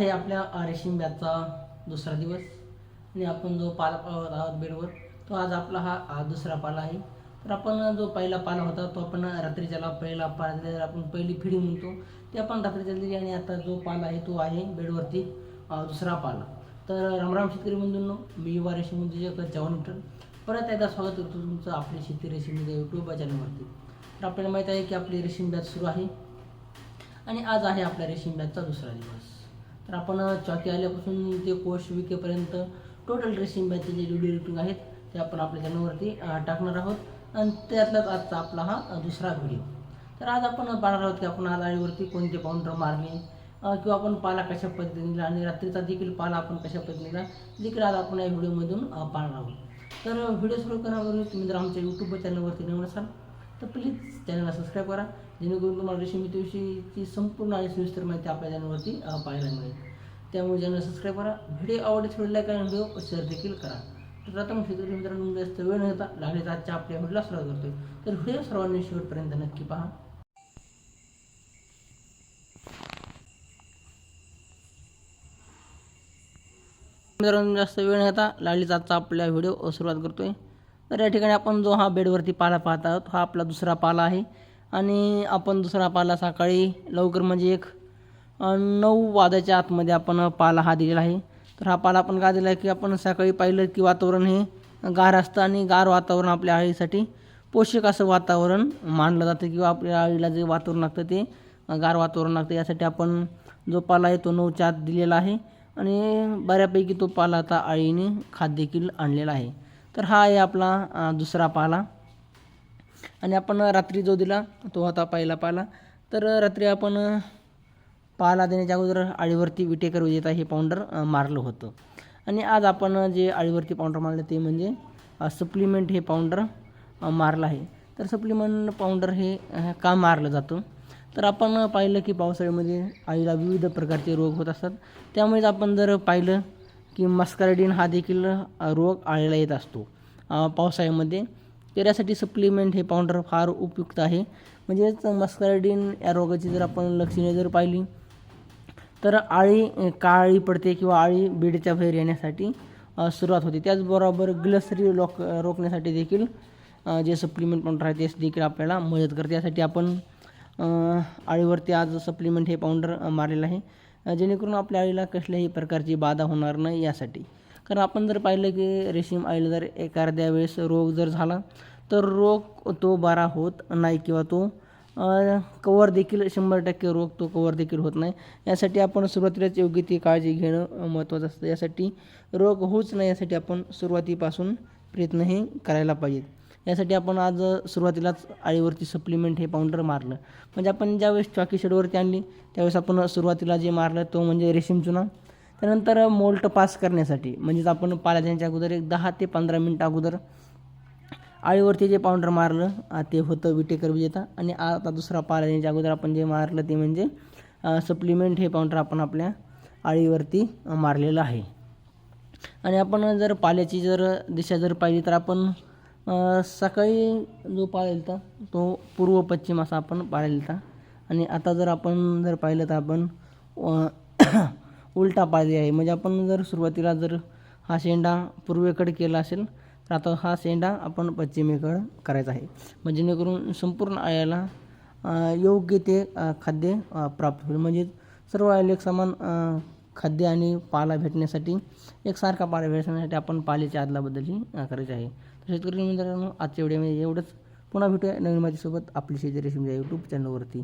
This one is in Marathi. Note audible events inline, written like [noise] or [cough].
आहे आपल्या रेशीम बॅचचा दुसरा दिवस. आणि आपण जो पाला पाळत आहोत बेडवर तो आज आपला हा दुसरा पाला आहे. तर आपण जो पहिला पाला होता तो आपण रात्री ज्याला पहिला पाला आपण पहिली फिडी म्हणतो ते आपण रात्रीच्या दिली आणि आता जो पाला आहे तो आहे बेडवरती दुसरा पाला. तर रामराम शेतकरी बंधूंनो मी युवा रेशीम उद्योजक चव्हाण विठ्ठल. परत एकदा स्वागत करतो तुमचं आपली शेती रेशीम यूट्यूब चॅनलवरती तर आपल्याला माहीत आहे की आपली रेशीम बॅच सुरू आहे. आणि आज आहे आपल्या रेशीम बॅचचा दुसरा दिवस. तर आपण चॉकी आल्यापासून ते कोश विकेपर्यंत टोटल ड्रेसिंग बॅचचे जे व्हिडिओ रेटिंग आहेत ते आपण आपल्या चॅनलवरती टाकणार आहोत. आणि त्यातलाच आजचा आपला हा दुसरा व्हिडिओ तर आज आपण पाहणार आहोत की आपण आज आळीवरती कोणते पाऊंडर मारले किंवा आपण पाला कशा पद्धतीने आणि रात्रीचा देखील पाला आपण कशा पद्धतीने देखील आज आपण या व्हिडिओमधून पाहणार आहोत. तर व्हिडिओ सुरू करण्यापूर्वी तुम्ही जर आमच्या यूट्यूब चॅनलवरती नवीन असाल तर प्लीज चॅनलला सबस्क्राईब करा. जेणेकरून तुम्हाला रेशीमितीविषयीची संपूर्ण आणि सविस्तर माहिती आपल्या चॅनलवरती पाहायला मिळेल. त्यामुळे चॅनल सबस्क्राईब करा. व्हिडिओ आवडत व्हिडिओ लाईक आणि व्हिडिओ शेअर देखील करा. तर आता मग शेतकरी मित्रांनो जास्त वेळ न घेता तर आजच्या आपल्या व्हिडिओला सुरुवात करतोय. तर व्हिडिओ सर्वांनी शेवटपर्यंत नक्की पहा. मित्रांनो जास्त वेळ न घेता लागलीच आजचा आपल्या व्हिडिओ सुरुवात करतोय. तर या ठिकाणी आपण जो हा बेडवरती पाला पाहत आहोत हा आपला दुसरा पाला आहे. आणि आपण दुसरा पाला सकाळी लवकर म्हणजे एक नऊ वाजाच्या आतमध्ये आपण पाला हा दिलेला आहे. तर हा पाला आपण का दिला? आहे की आपण सकाळी पाहिलं की वातावरण हे गार असतं आणि गार वातावरण आपल्या आळीसाठी पोषक असं वातावरण मानलं जातं किंवा आपल्या आळीला जे वातावरण लागतं ते गार वातावरण लागतं. यासाठी आपण जो पाला आहे तो नऊच्या आत दिलेला आहे. आणि बऱ्यापैकी तो पाला आता आळीने खात देखील आणलेला आहे. तर हा आहे आपला दुसरा पाला. आणि आपण रात्री जो दिला तो होता पहिला पाला. तर रात्री आपण पाला देण्याच्या अगोदर आळीवरती विटेकर विजेता हे पाऊंडर मारलं होतं. आणि आज आपण जे आळीवरती पाऊंडर मारलं ते म्हणजे सप्लिमेंट हे पाऊंडर मारलं आहे. तर सप्लिमेंट पाऊंडर हे का मारलं जातं? तर आपण पाहिलं की पावसाळ्यामध्ये आईला विविध प्रकारचे रोग होत असतात. त्यामुळेच आपण जर पाहिलं की मस्कार्डिन हा देखील रोग आळीला येत असतो. पावसाळ्यामध्ये. तर यासाठी सप्लिमेंट हे पावडर फार उपयुक्त आहे. म्हणजेच मस्कार्डिन या रोगाची जर आपण लक्षणे जर पाहिली तर आळी काळी पडते किंवा आळी बीडच्या बाहेर येण्यासाठी सुरुवात होते. त्याचबरोबर ग्लसरी लॉक रोखण्यासाठी देखील जे सप्लिमेंट पावडर आहे तेच देखील आपल्याला मदत करते. यासाठी आपण आळीवरती आज सप्लिमेंट हे पावडर मारलेलं आहे. जेणेकरून आपल्या आईला कसल्याही प्रकारची बाधा होणार नाही यासाठी. कारण आपण जर पाहिलं की रेशीम आईला जर एखाद्या वेळेस रोग जर झाला तर रोग तो बरा होत नाही किंवा तो कवर देखील शंभर टक्के रोग तो कवर देखील होत नाही. यासाठी आपण सुरुवातीलाच योग्य ती काळजी घेणं महत्त्वाचं असतं. यासाठी रोग होऊच नाही यासाठी आपण सुरुवातीपासून प्रयत्न हे करायला पाहिजेत. यासाठी आपण आज सुरुवातीलाच आळीवरती सप्लिमेंट हे पाऊंडर मारलं. म्हणजे आपण ज्यावेळेस चॉकी शेडवरती आणली त्यावेळेस आपण सुरुवातीला जे मारलं तो म्हणजे रेशीम चुना. त्यानंतर मोल्ट पास करण्यासाठी म्हणजेच आपण पालाज्यांच्या अगोदर एक दहा ते पंधरा मिनटं अगोदर आळीवरती जे पाऊंडर मारलं ते होतं विटेकर विजेता. आणि आता दुसरा पालाज्यांच्या अगोदर आपण जे मारलं ते म्हणजे सप्लिमेंट हे पाऊंडर आपण आपल्या आळीवरती मारलेलं आहे. आणि आपण जर पाल्याची जर दिशा जर पाहिली तर आपण सकाळी जो पाला तो पूर्व पश्चिम असा आपण पाला होता आणि आता जर आपण जर पाहिलं तर आपण [coughs] उलटा पाळली आहे. म्हणजे आपण जर सुरुवातीला जर हा शेंडा पूर्वेकडे केला असेल तर आता हा शेंडा आपण पश्चिमेकडं करायचा आहे. म्हणजे जेणेकरून संपूर्ण आयाला योग्य ते खाद्य प्राप्त होईल. म्हणजे सर्व आयाला एक समान खाद्य आणि पाला भेटण्यासाठी एकसारखा पाला भेटण्यासाठी आपण पाल्याच्या आदलाबद्दलही अ, करायचे आहे. तर शेतकरी मित्रांनो आजच्या व्हिडिओमध्ये एवढंच. पुन्हा भेटूया नवीन माझ्यासोबत आपली शेती रेशीम यूट्यूब चॅनलवरती